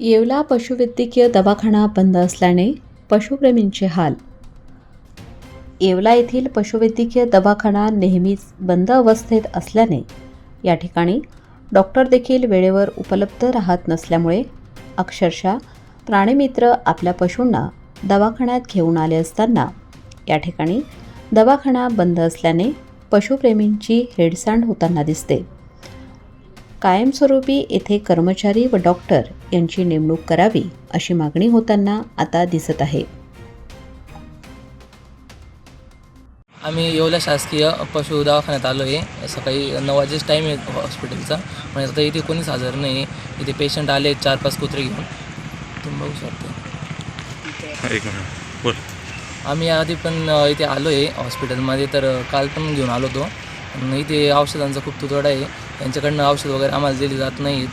येवला पशुवैद्यकीय दवाखाना बंद असल्याने पशुप्रेमींचे हाल. येवला येथील पशुवैद्यकीय दवाखाना नेहमीच बंद अवस्थेत असल्याने या ठिकाणी डॉक्टर देखील वेळेवर उपलब्ध राहत नसल्यामुळे अक्षरशः प्राणीमित्र आपल्या पशूंना दवाखान्यात घेऊन आले असताना या ठिकाणी दवाखाना बंद असल्याने पशुप्रेमींची हेडसांड होताना दिसते. कायमस्वरूपी येथे कर्मचारी व डॉक्टर यांची नेमणूक करावी अशी मागणी होताना आता दिसत आहे. आम्ही येवला शासकीय पशु दवाखान्यात आलो आहे सकाळी नऊ वाजेच टाईम आहे हॉस्पिटलचा पण आता इथे कोणीच हजर नाही. आहे इथे पेशंट आले चार पाच कुत्रे घेऊन. तुम्ही बघू शकता. एक मिनिट. बोल. आम्ही आधी पण इथे आलो आहे हॉस्पिटलमध्ये तर काल पण घेऊन आलो होतो. इथे औषधांचा खूप तुतडा आहे. त्यांच्याकडनं औषध वगैरे आम्हाला दिली जात नाहीत.